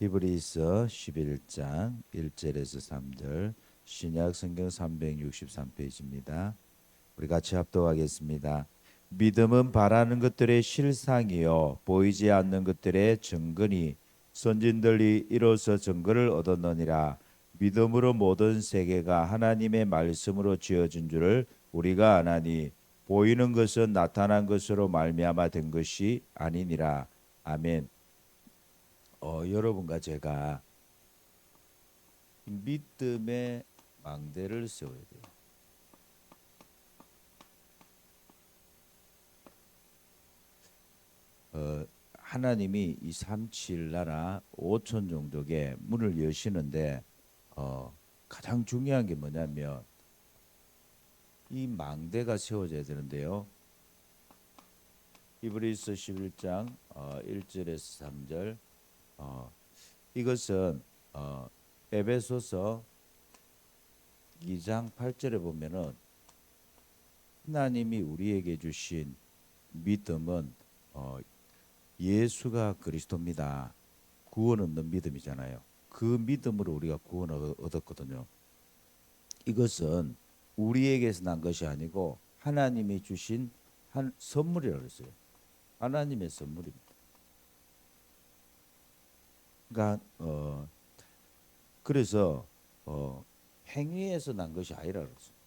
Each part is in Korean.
히브리서 11장 1절에서 3절 신약 성경 363페이지입니다. 우리 같이 합독하겠습니다. 믿음은 바라는 것들의 실상이요 보이지 않는 것들의 증거니 선진들이 이로써 증거를 얻었느니라 믿음으로 모든 세계가 하나님의 말씀으로 지어진 줄을 우리가 아나니 보이는 것은 나타난 것으로 말미암아 된 것이 아니니라 아멘. 어, 여러분과 제가 믿음의 망대를 세워야 돼요. 어, 하나님이 이 삼칠 나라 5천 종족의 문을 여시는데 어, 가장 중요한 게 뭐냐면 이 망대가 세워져야 되는데요. 히브리서 11장 어, 1절에서 3절 어, 이것은 어, 에베소서 2장 8절에 보면은 하나님이 우리에게 주신 믿음은 어, 예수가 그리스도입니다. 구원 없는 믿음이잖아요. 그 믿음으로 우리가 구원을 얻었거든요. 이것은 우리에게서 난 것이 아니고 하나님이 주신 한 선물이라고 했어요. 하나님의 선물입니다. 그러니까 어 그래서 어 행위에서 난 것이 아니라 그랬어요.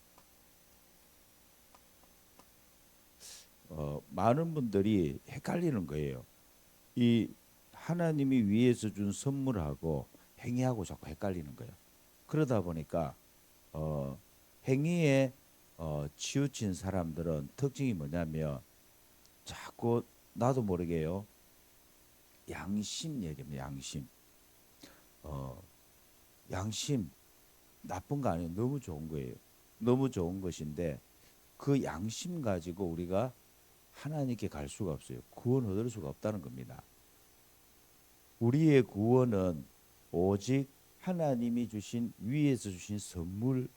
어 많은 분들이 헷갈리는 거예요. 이 하나님이 위에서 준 선물하고 행위하고 자꾸 헷갈리는 거예요. 그러다 보니까 어 행위에 어 치우친 사람들은 특징이 뭐냐면 자꾸 나도 모르게요. 양심 얘기입니다. 양심. 어, 양심 나쁜 거 아니에요. 너무 좋은 거예요. 너무 좋은 것인데 그 양심 가지고 우리가 하나님께 갈 수가 없어요. 구원 얻을 수가 없다는 겁니다. 우리의 구원은 오직 하나님이 주신 위에서 주신 선물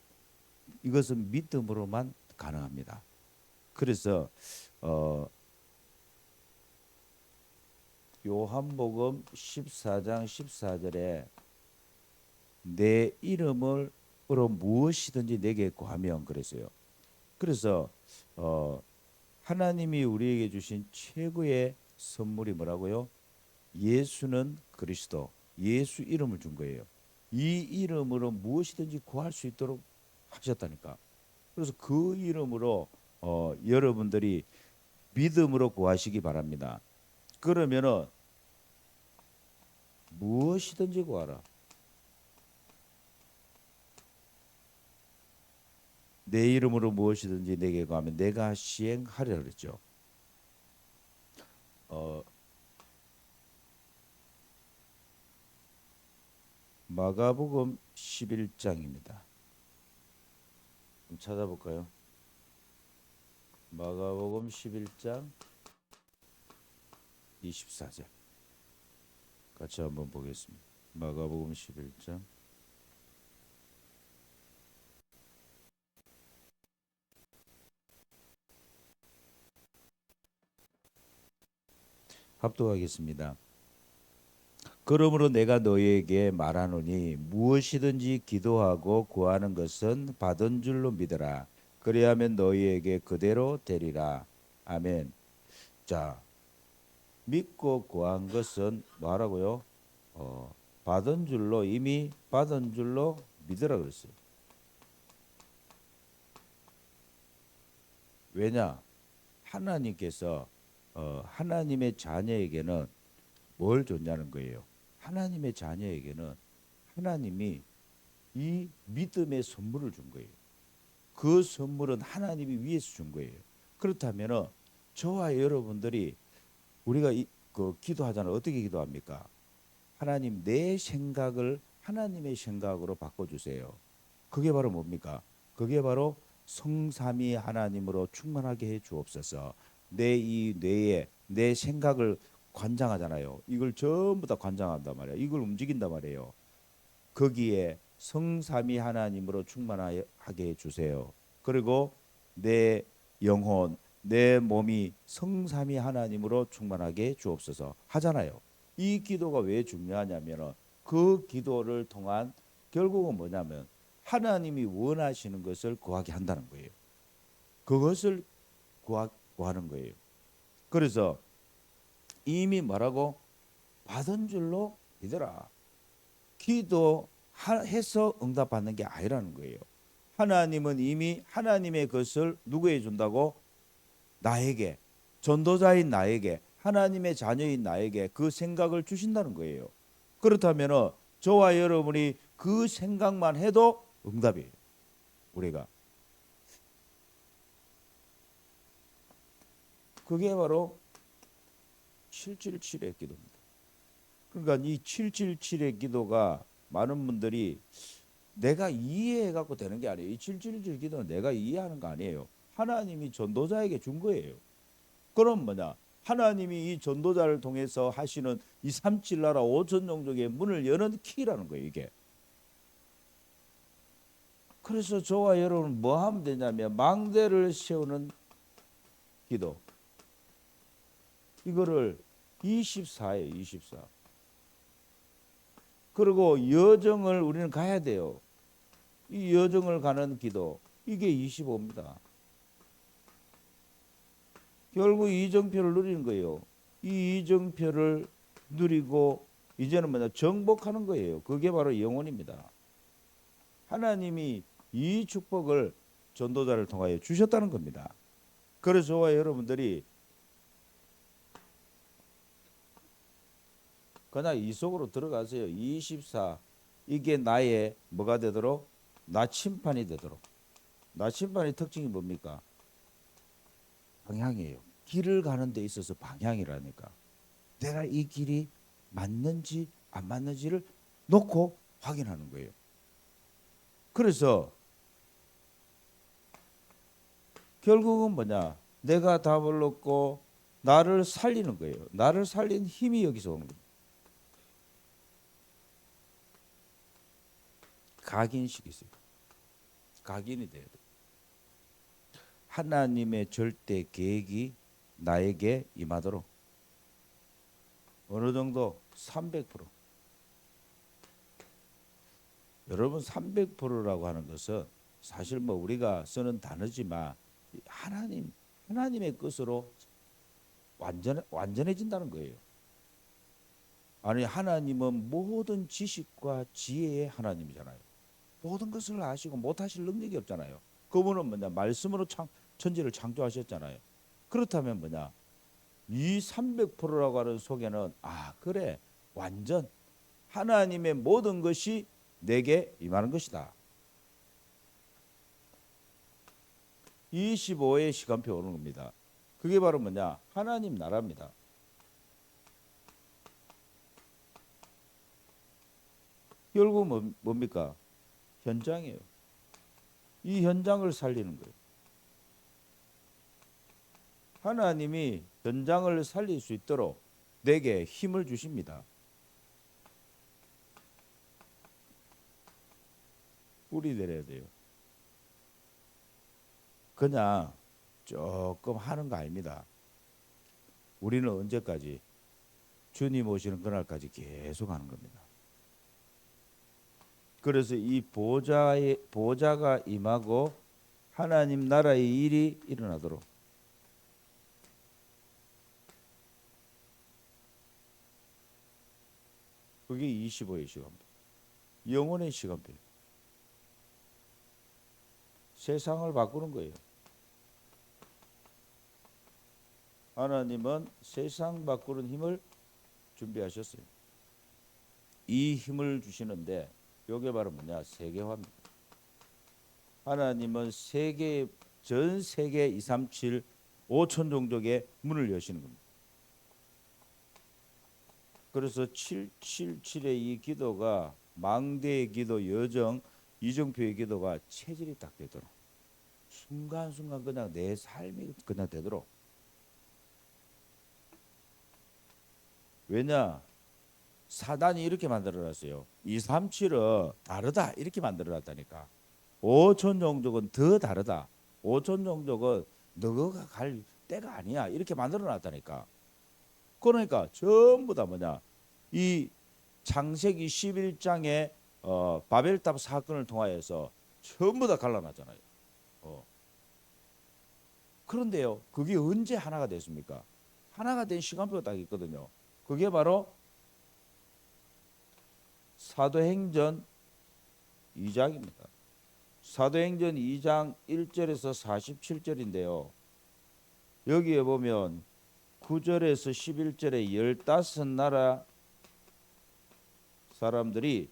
이것은 믿음으로만 가능합니다. 그래서 어 요한복음 14장 14절에 내 이름으로 무엇이든지 내게 구하면 그랬어요. 그래서 어 하나님이 우리에게 주신 최고의 선물이 뭐라고요? 예수는 그리스도. 예수 이름을 준 거예요. 이 이름으로 무엇이든지 구할 수 있도록 하셨다니까. 그래서 그 이름으로 어 여러분들이 믿음으로 구하시기 바랍니다. 그러면은 무엇이든지 구하라. 내 이름으로 무엇이든지 내게 구하면 내가 시행하리라 그랬죠. 어, 마가복음 11장입니다. 좀 찾아볼까요? 마가복음 11장 24절 같이 한번 보겠습니다. 마가복음 11장 합독하겠습니다. 그러므로 내가 너희에게 말하노니 무엇이든지 기도하고 구하는 것은 받은 줄로 믿어라. 그리하면 너희에게 그대로 되리라. 아멘. 자, 믿고 구한 것은 뭐라고요? 어, 받은 줄로 이미 받은 줄로 믿으라 그랬어요. 왜냐? 하나님께서 어, 하나님의 자녀에게는 뭘 줬냐는 거예요. 하나님의 자녀에게는 하나님이 이 믿음의 선물을 준 거예요. 그 선물은 하나님이 위에서 준 거예요. 그렇다면은 저와 여러분들이 우리가 이, 그 기도하잖아요. 어떻게 기도합니까? 하나님 내 생각을 하나님의 생각으로 바꿔주세요. 그게 바로 뭡니까? 그게 바로 성삼위 하나님으로 충만하게 해 주옵소서. 내 이 뇌에 내 생각을 관장하잖아요. 이걸 전부 다 관장한단 말이에요. 이걸 움직인단 말이에요. 거기에 성삼위 하나님으로 충만하게 해 주세요. 그리고 내 영혼, 내 몸이 성삼위 하나님으로 충만하게 해 주옵소서 하잖아요. 이 기도가 왜 중요하냐면은 그 기도를 통한 결국은 뭐냐면 하나님이 원하시는 것을 구하게 한다는 거예요. 그것을 구하, 구하는 거예요. 그래서 이미 뭐라고 받은 줄로 믿어라. 기도해서 응답받는 게 아니라는 거예요. 하나님은 이미 하나님의 것을 누구에 준다고 나에게 전도자인 나에게 하나님의 자녀인 나에게 그 생각을 주신다는 거예요. 그렇다면 저와 여러분이 그 생각만 해도 응답이에요. 우리가 그게 바로 777의 기도입니다. 그러니까 이 777의 기도가 많은 분들이 내가 이해해 갖고 되는 게 아니에요. 이 777 기도는 내가 이해하는 거 아니에요. 하나님이 전도자에게 준 거예요. 그럼 뭐냐? 하나님이 이 전도자를 통해서 하시는 이 삼칠나라 오천 종족의 문을 여는 키라는 거예요, 이게. 그래서 저와 여러분 뭐 하면 되냐면 망대를 세우는 기도. 이거를 24예요, 24. 그리고 여정을 우리는 가야 돼요. 이 여정을 가는 기도. 이게 25입니다. 결국 이정표를 누리는 거예요. 이 이정표를 누리고 이제는 뭐냐 정복하는 거예요. 그게 바로 영혼입니다. 하나님이 이 축복을 전도자를 통하여 주셨다는 겁니다. 그래서 저와 여러분들이 그냥 이 속으로 들어가세요. 24 이게 나의 뭐가 되도록 나침판이 되도록 나침판의 특징이 뭡니까? 방향이에요. 길을 가는 데 있어서 방향이라니까. 내가 이 길이 맞는지 안 맞는지를 놓고 확인하는 거예요. 그래서 결국은 뭐냐? 내가 답을 얻고 나를 살리는 거예요. 나를 살린 힘이 여기서 오는 거예요. 각인식이 있어요. 각인이 돼야 돼. 하나님의 절대 계획이 나에게 임하도록 어느 정도 300% 여러분 300%라고 하는 것은 사실 뭐 우리가 쓰는 단어지만 하나님 하나님의 것으로 완전 완전해진다는 거예요. 아니 하나님은 모든 지식과 지혜의 하나님이잖아요. 모든 것을 아시고 못하실 능력이 없잖아요. 그분은 뭐냐 말씀으로 창, 천지를 창조하셨잖아요. 그렇다면 뭐냐 이 300%라고 하는 속에는 아 그래 완전 하나님의 모든 것이 내게 임하는 것이다. 25의 시간표 오는 겁니다. 그게 바로 뭐냐 하나님 나라입니다. 결국 뭐, 뭡니까 현장이에요. 이 현장을 살리는 거예요. 하나님이 현장을 살릴 수 있도록 내게 힘을 주십니다. 뿌리 내려야 돼요. 그냥 조금 하는 거 아닙니다. 우리는 언제까지 주님 오시는 그날까지 계속 하는 겁니다. 그래서 이 보좌의 보좌가 임하고 하나님 나라의 일이 일어나도록 그게 25의 시간표. 영혼의 시간표. 세상을 바꾸는 거예요. 하나님은 세상 바꾸는 힘을 준비하셨어요. 이 힘을 주시는데 요게 바로 뭐냐? 세계화입니다. 하나님은 세계 전 세계 237 5천 종족의 문을 여시는 겁니다. 그래서 777의 이 기도가 망대의 기도, 여정, 이정표의 기도가 체질이 딱 되도록 순간순간 그냥 내 삶이 그냥 되도록 왜냐 사단이 이렇게 만들어놨어요. 237은 다르다 이렇게 만들어놨다니까. 5천 종족은 더 다르다. 5천 종족은 너가 갈 때가 아니야 이렇게 만들어놨다니까. 그러니까 전부 다 뭐냐 이 창세기 11장의 어, 바벨탑 사건을 통하여서 전부 다 갈라놨잖아요. 어. 그런데요, 그게 언제 하나가 됐습니까? 하나가 된 시간표가 딱 있거든요. 그게 바로 사도행전 2장입니다. 사도행전 2장 1절에서 47절인데요. 여기에 보면 9절에서 11절에 15나라 사람들이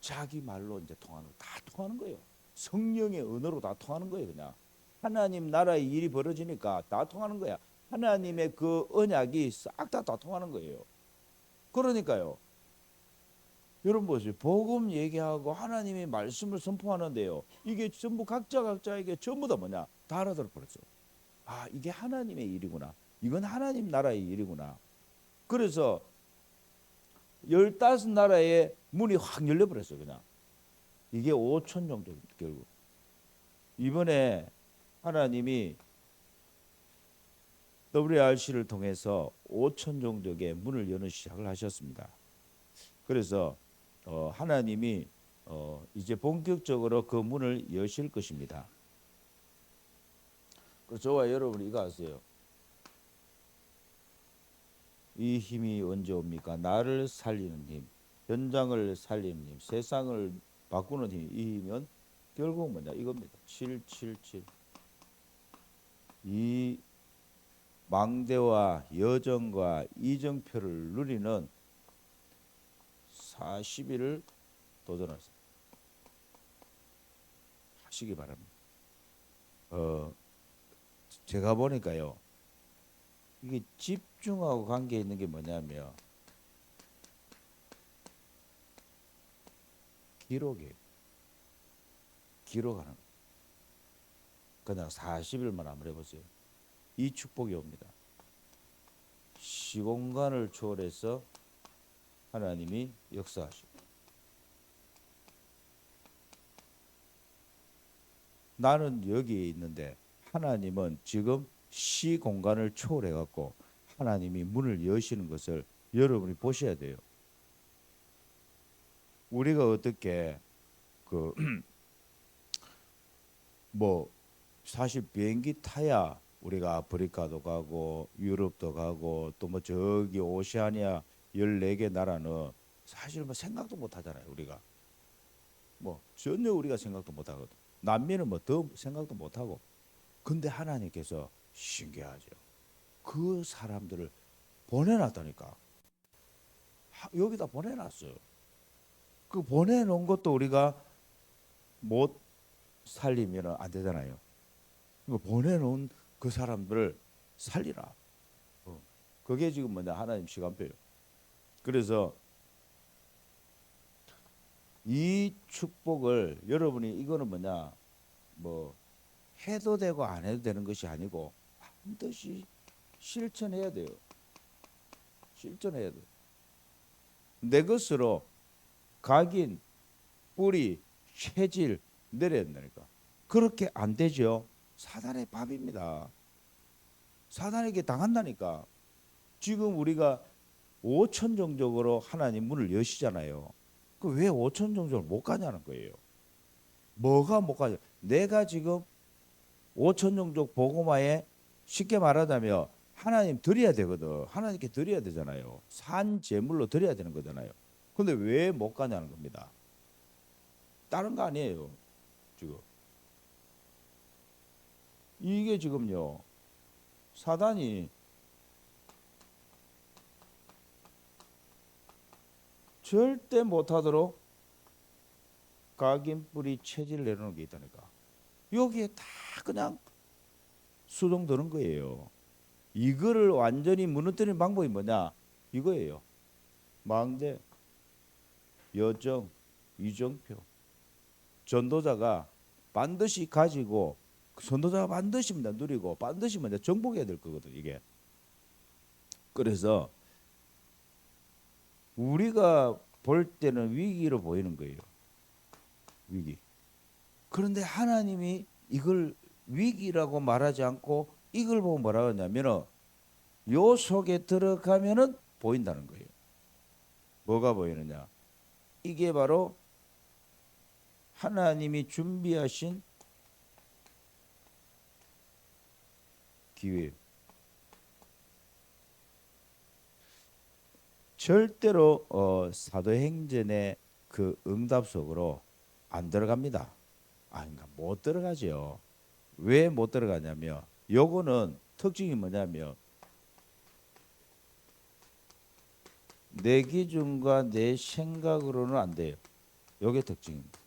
자기 말로 이제 통하는 거, 다 통하는 거예요. 성령의 언어로 다 통하는 거예요, 그냥. 하나님 나라의 일이 벌어지니까 다 통하는 거야. 하나님의 그 언약이 싹다다 통하는 거예요. 그러니까요. 여러분 보세요. 복음 얘기하고 하나님의 말씀을 선포하는데요. 이게 전부 각자 각자에게 전부 다 뭐냐? 다 알아들어 버렸어. 아, 이게 하나님의 일이구나. 이건 하나님 나라의 일이구나. 그래서 열다섯 나라의 문이 확 열려 버렸어, 그냥. 이게 5천 정도 결국. 이번에 하나님이 WRC를 통해서 5천 정도의 문을 여는 시작을 하셨습니다. 그래서 어, 하나님이 어, 이제 본격적으로 그 문을 여실 것입니다. 그래서 저와 여러분이 이거 아세요? 이 힘이 언제 옵니까? 나를 살리는 힘, 현장을 살리는 힘, 세상을 바꾸는 힘. 이 힘은 결국 뭐냐? 이겁니다. 777. 이 망대와 여정과 이정표를 누리는 40일을 도전하세요. 하시기 바랍니다. 어, 제가 보니까요. 이게 집중하고 관계 있는 게 뭐냐면 기록이에요. 기록하는 거. 그냥 40일만 한번 해보세요. 이 축복이 옵니다. 시공간을 초월해서 하나님이 역사하시고 나는 여기에 있는데 하나님은 지금 시 공간을 초월해 갖고 하나님이 문을 여시는 것을 여러분이 보셔야 돼요. 우리가 어떻게 그 뭐 사실 비행기 타야 우리가 아프리카도 가고 유럽도 가고 또 뭐 저기 오시아니아 14개 나라는 사실 뭐 생각도 못 하잖아요, 우리가. 뭐 전혀 우리가 생각도 못 하거든. 남미는 뭐 더 생각도 못 하고. 근데 하나님께서 신기하죠. 그 사람들을 보내놨다니까. 하- 여기다 보내놨어요. 그 보내놓은 것도 우리가 못 살리면 안 되잖아요. 그 보내놓은 그 사람들을 살리라. 어. 그게 지금 뭐냐 하나님 시간표예요. 그래서 이 축복을 여러분이 이거는 뭐냐 뭐 해도 되고 안 해도 되는 것이 아니고 반드시 실천해야 돼요. 실천해야 돼. 내 것으로 각인, 뿌리, 체질 내려야 된다니까. 그렇게 안 되죠. 사단의 밥입니다. 사단에게 당한다니까. 지금 우리가 5천 종족으로 하나님 문을 여시잖아요. 그 왜 5천 종족을 못 가냐는 거예요. 뭐가 못 가냐? 내가 지금 5천 종족 보고마에 쉽게 말하자면 하나님 드려야 되거든. 하나님께 드려야 되잖아요. 산 제물로 드려야 되는 거잖아요. 근데 왜 못 가냐는 겁니다. 다른 거 아니에요. 지금 이게 지금요 사단이 절대 못하도록 각인 뿌리 체질 내려놓은 게 있다니까 여기에 다 그냥 수동되는 거예요. 이거를 완전히 무너뜨리는 방법이 뭐냐? 이거예요. 망대 여정 이정표. 전도자가 반드시 가지고 그 전도자가 반드시 누리고 반드시 뭐냐 정복해야 될 거거든 이게. 그래서 우리가 볼 때는 위기로 보이는 거예요. 위기. 그런데 하나님이 이걸 위기라고 말하지 않고 이걸 보고 뭐라 하냐면은 요 속에 들어가면은 보인다는 거예요 뭐가 보이느냐? 이게 바로 하나님이 준비하신 기회. 절대로 어, 사도행전의 그 응답 속으로 안 들어갑니다. 아, 그러니까 못 들어가죠. 왜 못 들어가냐면 요거는 특징이 뭐냐면 내 기준과 내 생각으로는 안 돼요. 요게 특징입니다.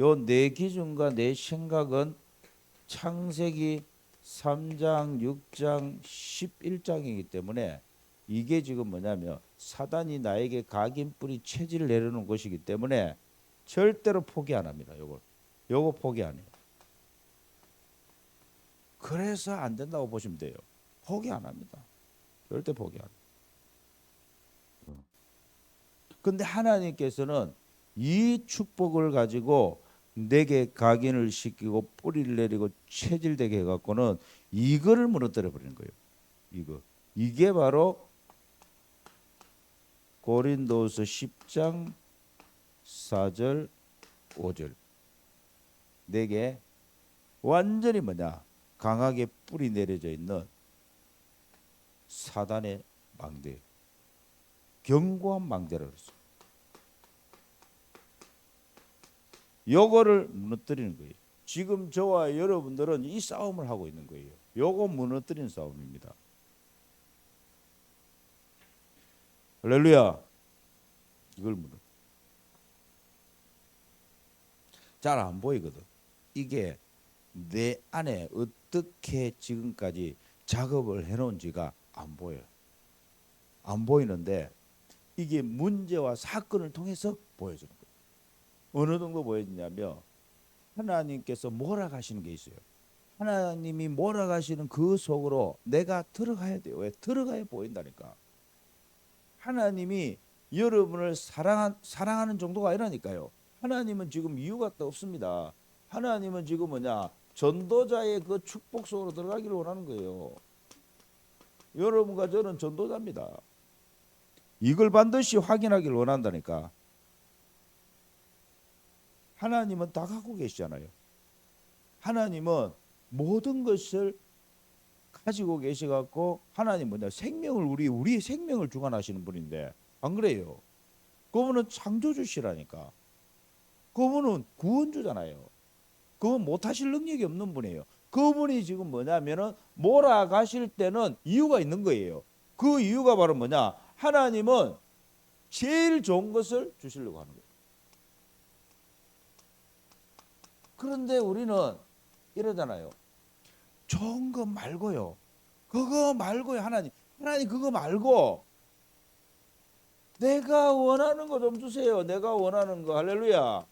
요 내 기준과 내 생각은 창세기 3장, 6장, 11장이기 때문에 이게 지금 뭐냐면 사단이 나에게 각인 뿌리 체질을 내려놓은 것이기 때문에 절대로 포기 안 합니다. 요걸. 요거 포기 안 해요. 그래서 안 된다고 보시면 돼요. 포기 안 합니다. 절대 포기 안. 근데 하나님께서는 이 축복을 가지고 내게 각인을 시키고 뿌리를 내리고 체질되게 해갖고는 이거를 무너뜨려 버리는 거예요. 이거 이게 바로 고린도서 10장 4절 5절 내게 완전히 뭐냐 강하게 뿌리 내려져 있는 사단의 망대 견고한 망대라 그랬어요. 요거를 무너뜨리는 거예요. 지금 저와 여러분들은 이 싸움을 하고 있는 거예요. 요거 무너뜨리는 싸움입니다. 할렐루야. 이걸 무너. 잘안 보이거든. 이게 내 안에 어떻게 지금까지 작업을 해놓은지가 안 보여요. 안 보이는데 이게 문제와 사건을 통해서 보여주는 거예요. 어느 정도 보여지냐면 하나님께서 몰아가시는 게 있어요. 하나님이 몰아가시는 그 속으로 내가 들어가야 돼요. 왜 들어가야 보인다니까. 하나님이 여러분을 사랑한, 사랑하는 정도가 아니라니까요. 하나님은 지금 이유가 또 없습니다. 하나님은 지금 뭐냐 전도자의 그 축복 속으로 들어가기를 원하는 거예요. 여러분과 저는 전도자입니다. 이걸 반드시 확인하기를 원한다니까. 하나님은 다 갖고 계시잖아요. 하나님은 모든 것을 가지고 계시 갖고 하나님 뭐냐 생명을 우리 우리의 생명을 주관하시는 분인데 안 그래요? 그분은 창조주시라니까. 그분은 구원주잖아요. 그분 못하실 능력이 없는 분이에요. 그분이 지금 뭐냐면은 몰아가실 때는 이유가 있는 거예요. 그 이유가 바로 뭐냐? 하나님은 제일 좋은 것을 주시려고 하는 거예요. 그런데 우리는 이러잖아요. 좋은 거 말고요. 그거 말고요, 하나님. 하나님 그거 말고 내가 원하는 거 좀 주세요. 내가 원하는 거 할렐루야.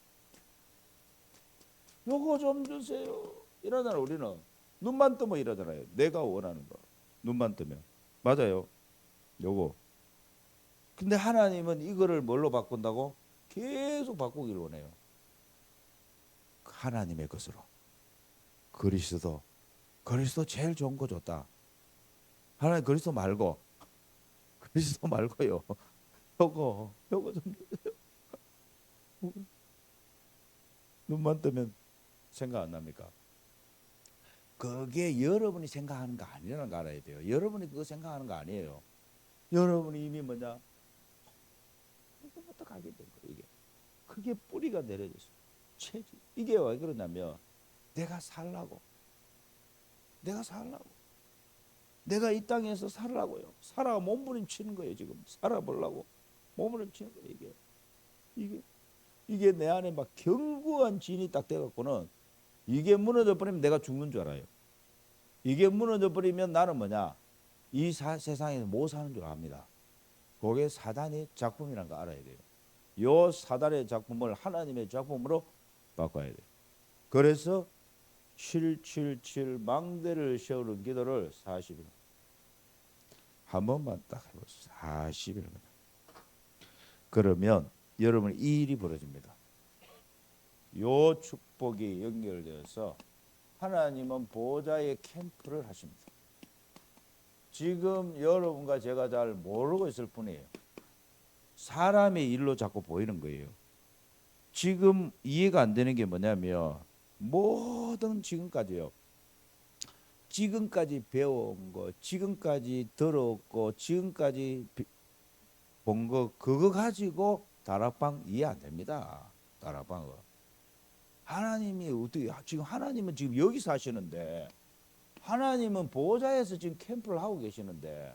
요거 좀 주세요. 이러잖아 우리는 눈만 뜨면 이러잖아요. 내가 원하는 거 눈만 뜨면 맞아요. 요거. 근데 하나님은 이거를 뭘로 바꾼다고? 계속 바꾸기를 원해요. 하나님의 것으로. 그리스도. 그리스도 제일 좋은 거 줬다. 하나님 그리스도 말고 그리스도 말고요. 요거 요거 좀. 눈만 뜨면 생각 안 납니까? 그게 여러분이 생각하는 거 아니라는 거 알아야 돼요. 여러분이 그거 생각하는 거 아니에요. 여러분이 이미 뭐냐? 그때부터 가게 된 거예요. 이게 그게 뿌리가 내려졌어. 체질. 이게 왜 그러냐면 내가 살라고. 내가 살라고. 내가 이 땅에서 살라고요. 살아 몸부림치는 거예요 지금. 살아보려고 몸부림치는 거예요 이게. 이게 이게 내 안에 막 견고한 진이 딱 돼갖고는 이게 무너져 버리면 내가 죽는 줄 알아요. 이게 무너져 버리면 나는 뭐냐? 이 사, 세상에서 못 사는 줄 압니다. 그게 사단의 작품이라는 거 알아야 돼요. 요 사단의 작품을 하나님의 작품으로 바꿔야 돼요. 그래서 777 망대를 세우는 기도를 40일 한 번만 딱 해보세요. 40일 그러면 여러분 이 일이 벌어집니다. 요 축 복이 연결되어서 하나님은 보좌의 캠프를 하십니다. 지금 여러분과 제가 잘 모르고 있을 뿐이에요. 사람의 일로 자꾸 보이는 거예요. 지금 이해가 안 되는 게 뭐냐면 모든 지금까지요. 지금까지 배워온 거, 지금까지 들었고, 지금까지 본 거 그거 가지고 다락방 이해 안 됩니다. 다락방은 하나님이 어떻게 지금 하나님은 지금 여기 사시는데 하나님은 보호자에서 지금 캠프를 하고 계시는데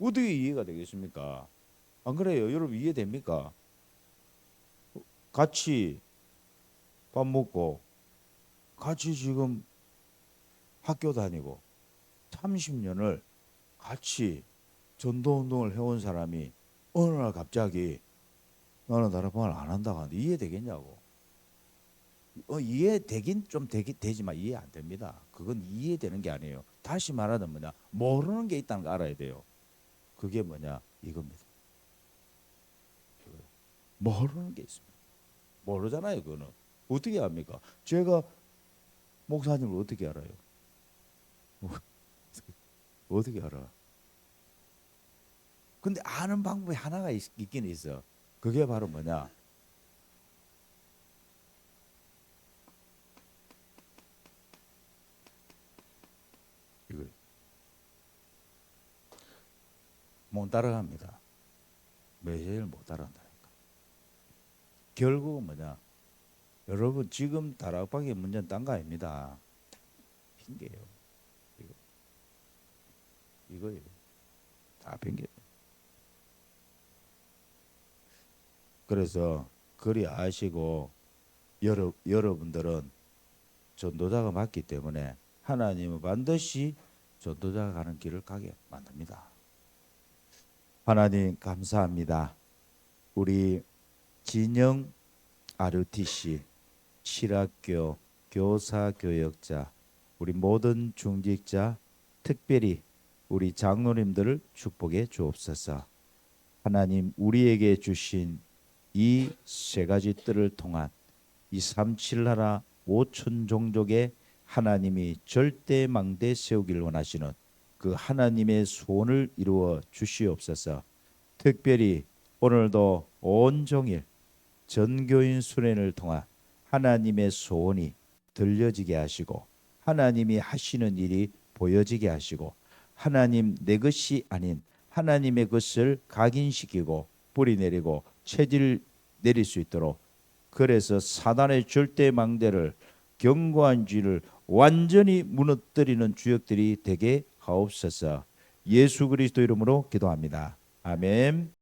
어떻게 이해가 되겠습니까? 안 그래요? 여러분 이해됩니까? 같이 밥 먹고 같이 지금 학교 다니고 30년을 같이 전도 운동을 해온 사람이 어느 날 갑자기 나는 다락방을 안 한다고 하는데 이해되겠냐고. 어, 이해되긴 좀 되긴 되지만 이해 안 됩니다. 그건 이해되는 게 아니에요. 다시 말하면 뭐냐 모르는 게 있다는 거 알아야 돼요. 그게 뭐냐 이겁니다. 모르는 게 있습니다. 모르잖아요. 그거는 어떻게 합니까? 제가 목사님을 어떻게 알아요? 어떻게 알아? 근데 아는 방법이 하나가 있, 있긴 있어. 그게 바로 뭐냐? 못 따라갑니다. 매일 못 따라간다니까. 결국은 뭐냐? 여러분 지금 다락방의 문제는 딴거 아닙니다. 핑계예요. 이거 이거예요. 다 핑계. 그래서 그리 아시고 여러 여러분들은 전도자가 맞기 때문에 하나님은 반드시 전도자가 가는 길을 가게 만듭니다. 하나님 감사합니다. 우리 진영 RUTC 실학교 교사 교역자 우리 모든 중직자 특별히 우리 장로님들을 축복해 주옵소서. 하나님 우리에게 주신 이 세 가지 뜰을 통한 이 삼칠나라 오천 종족의 하나님이 절대 망대 세우길 원하시는 그 하나님의 소원을 이루어 주시옵소서. 특별히 오늘도 온종일 전교인 수련을 통한 하나님의 소원이 들려지게 하시고 하나님이 하시는 일이 보여지게 하시고 하나님 내 것이 아닌 하나님의 것을 각인시키고 뿌리 내리고 체질 내릴 수 있도록 그래서 사단의 절대 망대를 견고한 쥐를 완전히 무너뜨리는 주역들이 되게 하옵소서. 예수 그리스도 이름으로 기도합니다. 아멘.